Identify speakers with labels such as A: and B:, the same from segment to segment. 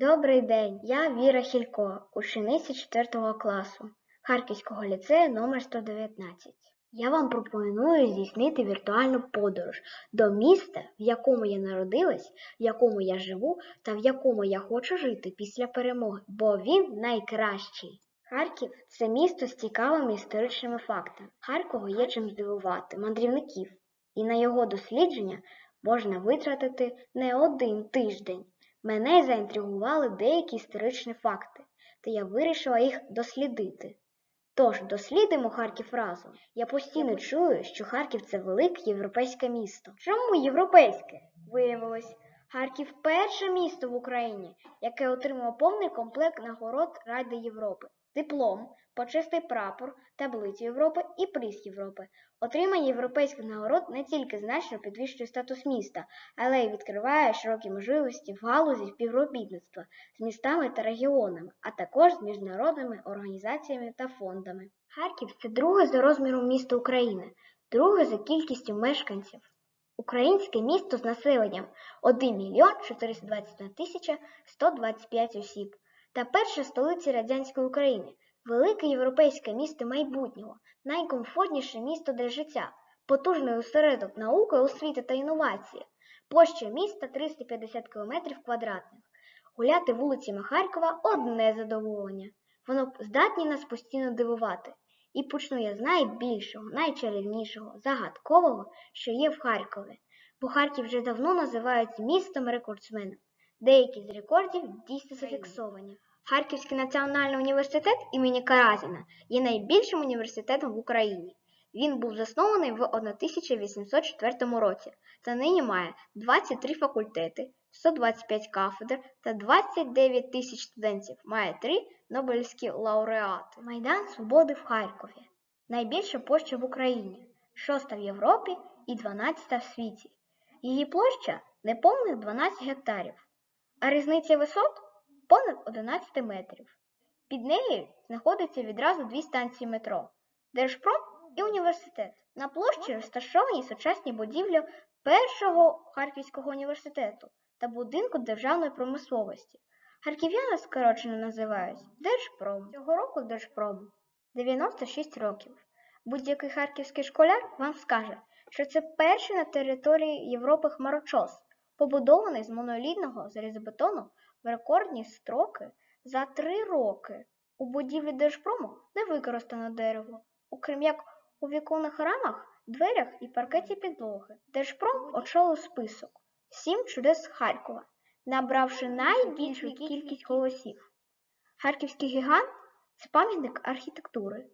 A: Добрий день, я Віра Хілько, учениця 4 класу Харківського ліцею номер 119. Я вам пропоную здійснити віртуальну подорож до міста, в якому я народилась, в якому я живу та в якому я хочу жити після перемоги, бо він найкращий. Харків це місто з цікавими історичними фактами. Харкову є чим здивувати мандрівників, і на його дослідження можна витратити не один тиждень. Мене заінтригували деякі історичні факти, та я вирішила їх дослідити. Тож, дослідимо Харків разом. Я постійно чую, що Харків це велике європейське місто. Чому європейське? Виявилось, Харків перше місто в Україні, яке отримало повний комплект нагород Ради Європи. Диплом, почистий прапор, таблицю Європи і приз Європи. Отримання європейських нагород не тільки значно підвищує статус міста, але й відкриває широкі можливості в галузі співробітництва з містами та регіонами, а також з міжнародними організаціями та фондами. Харків це друге за розміром місто України, друге за кількістю мешканців. Українське місто з населенням 1 мільйон 421 тисяча 125 осіб та перша столиця радянської України, велике європейське місто майбутнього, найкомфортніше місто для життя, потужний осередок науки, освіти та інновації. Площа міста 350 км квадратних. Гуляти вулицями Харкова одне задоволення. Воно здатні нас постійно дивувати. І почну я з найбільшого, найчарівнішого, загадкового, що є в Харкові. Бо Харків вже давно називають містом рекордсменом. Деякі з рекордів дійсно зафіксовані. Харківський національний університет імені Каразіна є найбільшим університетом в Україні. Він був заснований в 1804 році та нині має 23 факультети, 125 кафедр та 29 тисяч студентів. Має три Нобелівські лауреати. Майдан Свободи в Харкові. Найбільша площа в Україні, шоста в Європі і 12 в світі. Її площа неповних 12 гектарів, а різниця висот понад 11 метрів. Під нею знаходиться відразу дві станції метро Держпром і університет. На площі розташовані сучасні будівлі першого Харківського університету та будинку державної промисловості. Харків'яни скорочено називають Держпром. Цього року Держпрому 96 років. Будь-який харківський школяр вам скаже, що це перший на території Європи хмарочос, побудований з монолітного залізобетону в рекордні строки за три роки. У будівлі Держпрому не використано дерево, окрім як у віконних рамах, дверях і паркеті підлоги. Держпром очолив список Сім чудес Харкова, набравши найбільшу кількість голосів. Харківський гігант це пам'ятник архітектури,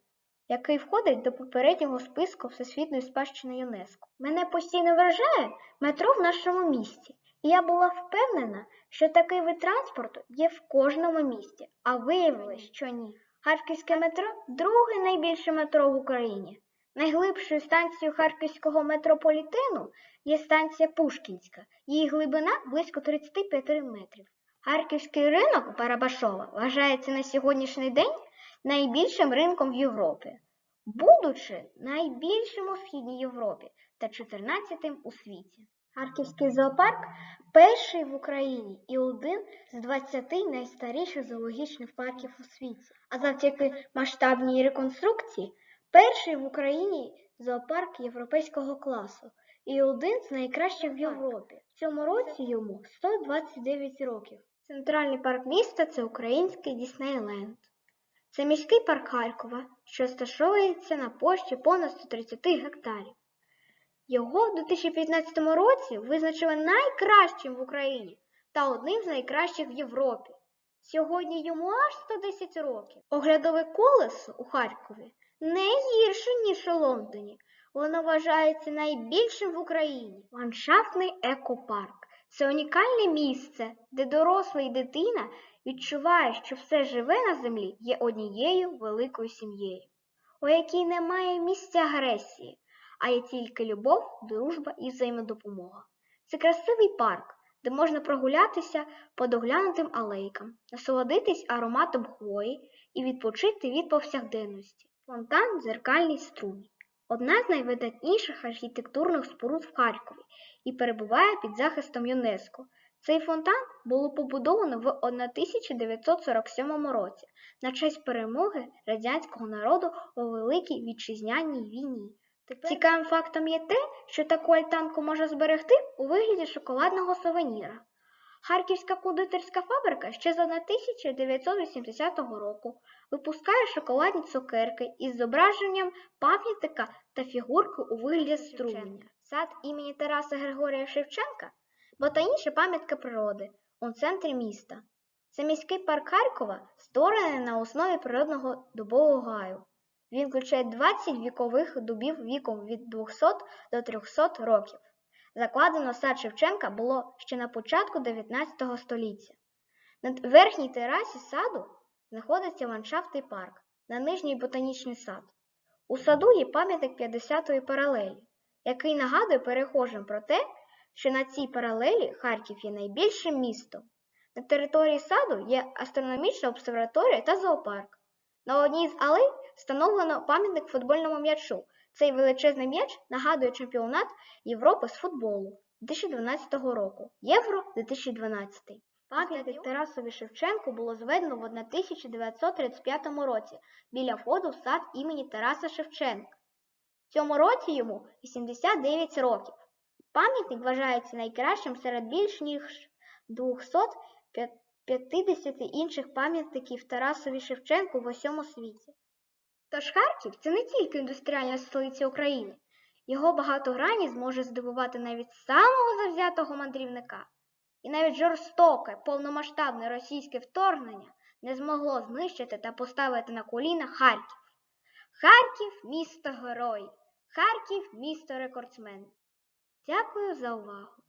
A: який входить до попереднього списку Всесвітньої спадщини ЮНЕСКО. Мене постійно вражає метро в нашому місті, і я була впевнена, що такий вид транспорту є в кожному місті, а виявилось, що ні. Харківське метро друге найбільше метро в Україні. Найглибшою станцією харківського метрополітену є станція Пушкінська. Її глибина близько 35 метрів. Харківський ринок Барабашова вважається на сьогоднішній день найбільшим ринком в Європі, будучи найбільшим у Східній Європі та 14-тим у світі. Харківський зоопарк перший в Україні і один з 20 найстаріших зоологічних парків у світі. А завдяки масштабній реконструкції перший в Україні зоопарк європейського класу і один з найкращих в Європі. В цьому році йому 129 років. Центральний парк міста це український Діснейленд. Це міський парк Харкова, що розташовується на площі понад 130 гектарів. Його у 2015 році визначили найкращим в Україні та одним з найкращих в Європі. Сьогодні йому аж 110 років. Оглядове колесо у Харкові не гірше, ніж у Лондоні. Воно вважається найбільшим в Україні. Ландшафтний екопарк це унікальне місце, де дорослий і дитина відчуває, що все живе на землі є однією великою сім'єю, у якій немає місця агресії, а є тільки любов, дружба і взаємодопомога. Це красивий парк, де можна прогулятися по доглянутим алейкам, насолодитись ароматом хвої і відпочити від повсякденності. Фонтан дзеркальний струмінь одна з найвидатніших архітектурних споруд в Харкові і перебуває під захистом ЮНЕСКО. Цей фонтан було побудовано в 1947 році на честь перемоги радянського народу у Великій Вітчизняній війні. Цікавим фактом є те, що таку альтанку можна зберегти у вигляді шоколадного сувеніра. Харківська кондитерська фабрика ще з 1980 року випускає шоколадні цукерки із зображенням пам'ятника та фігурки у вигляді струменя. Сад імені Тараса Григорія Шевченка ботанічна пам'ятка природи у центрі міста. Це міський парк Харкова, створений на основі природного дубового гаю. Він включає 20 вікових дубів віком від 200 до 300 років. Закладено сад Шевченка було ще на початку 19 століття. На верхній терасі саду знаходиться ландшафтний парк, на нижній ботанічний сад. У саду є пам'ятник 50-ї паралелі, який нагадує перехожим про те, що на цій паралелі Харків є найбільшим містом. На території саду є астрономічна обсерваторія та зоопарк. На одній з алей встановлено пам'ятник футбольному м'ячу. Цей величезний м'яч нагадує чемпіонат Європи з футболу 2012 року, Євро 2012. Пам'ятник Тарасові Шевченку було зведено в 1935 році біля входу в сад імені Тараса Шевченка. В цьому році йому 89 років. Пам'ятник вважається найкращим серед більш ніж 250 інших пам'ятників Тарасові Шевченку в усьому світі. Тож Харків це не тільки індустріальна столиця України. Його багатогранність зможе здивувати навіть самого завзятого мандрівника. І навіть жорстоке, повномасштабне російське вторгнення не змогло знищити та поставити на коліна Харків. Харків місто герой, Харків місто рекордсмен. Дякую за увагу!